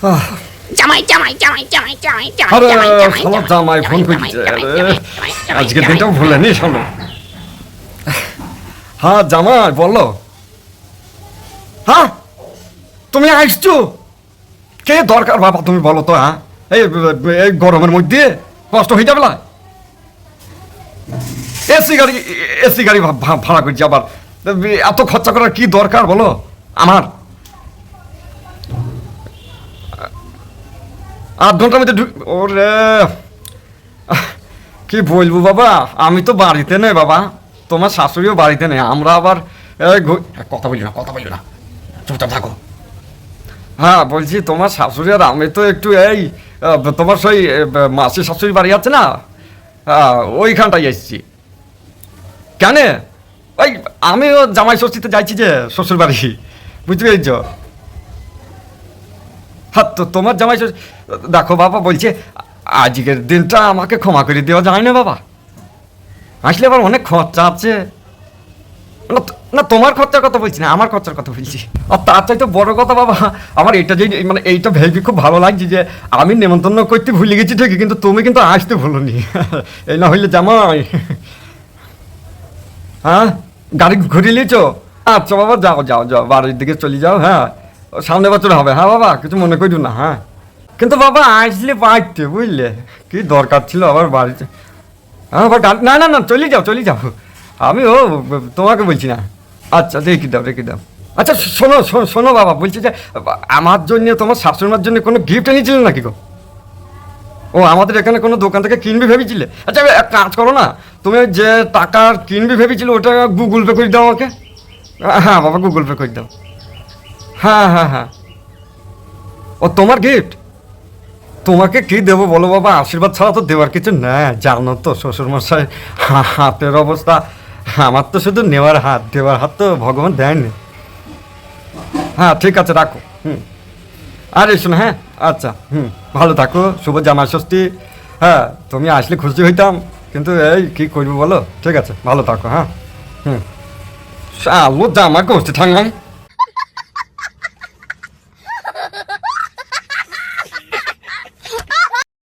জামাই জামাই জামাই জামাই জামাই জামাই জামাই জামাই জামাই ফোন করছে আজকে দিনটাও ভুলেনি শোনো হ্যাঁ জামাই বলো হ্যাঁ তুমি আসছো কে দরকার বাবা তুমি বলো তো হ্যাঁ এই এই গরমের মধ্যে কষ্ট হয়ে যাবে না এসি গাড়ি এসি গাড়ি ভাড়া করছি আবার এত খরচা করার কি দরকার বলো আমার আধ ঘণ্টার মধ্যে ওরে। কি বলব বাবা? আমি তো বাড়িতে নেই বাবা। তোমার শাশুড়িও বাড়িতে নেই। আমরা আবার কথা বলি না কথা বলি না। চুপচাপ থাকো। হ্যাঁ বলছি তোমার শাশুড়ি আর আমি তো একটু এই তোমার সেই আহ, মাসি শাশুড়ি বাড়ি আছে না? হ্যাঁ ওইখানটাই এসছি। কেন? ওই আমিও জামাই ষষ্ঠীতে যাইছি যে শ্বশুর বাড়ি বুঝতে পেরেছ? হ্যাঁ তো তোমার জামাই ষষ্ঠী দেখো বাবা, বলছে, আজকের দিনটা আমাকে ক্ষমা করে দেওয়া যায় না বাবা? আসলে আবার অনেক খরচা আছে। না তোমার খরচার কথা বলছি না, আমার খরচার কথা বলছি। আর তার চাইতে বড় কথা বাবা, আমার এটা যে মানে এইটা ভেবে খুব ভালো লাগছে যে, আমি নেমন্তন্ন করতে ভুলে গেছি ঠিকই, কিন্তু তুমি কিন্তু আসতে ভুলোনি। এই না হইলে জামাই। হ্যাঁ? গাড়ি ঘুরিয়ে নিয়েছো? আচ্ছা বাবা, যাও যাও যাও, বাড়ির দিকে চলে যাও হ্যাঁ? সামনে বছর হবে হ্যাঁ বাবা? কিছু মনে করি না হ্যাঁ? কিন্তু বাবা, আসলে বাড়তে বুঝলে? কি দরকার ছিল আবার বাড়িতে হ্যাঁ না না না, চলে যাও চলে যাও। আমি ও, তোমাকে বলছি না। আচ্ছা রেখে দাও রেখে দাও। আচ্ছা শোনো শোনো বাবা, বলছি যে, আমার জন্য, তোমার শাশুড়িমার জন্য কোনো গিফট এনেছিলে নাকি গো? ও, আমাদের এখানে কোনো দোকান থেকে কিনবি ভেবেছিলে? আচ্ছা এক কাজ করো না, তুমি যে টাকার কিনবি ভেবেছিলে, ওটা গুগল পে করে দাও আমাকে। হ্যাঁ বাবা গুগল পে করে দাও। হ্যাঁ হ্যাঁ হ্যাঁ। ও, তোমার গিফট তোমাকে কি দেবো বলো বাবা? আশীর্বাদ ছাড়া তো দেওয়ার কিছু না জানো তো, শ্বশুরমশাই হাতের অবস্থা। আমার তো শুধু নেওয়ার হাত, দেওয়ার হাত তো ভগবান দেয়নি। হ্যাঁ ঠিক আছে, রাখো। হুম। আর এসো হ্যাঁ আচ্ছা হুম, ভালো থাকো, শুভ জামা ষষ্ঠী। হ্যাঁ তুমি আসলে খুশি হইতাম, কিন্তু এই কি করব বলো? ঠিক আছে, ভালো থাকো হ্যাঁ। হুম। আলো জামা করছে ঠাঙ্গাই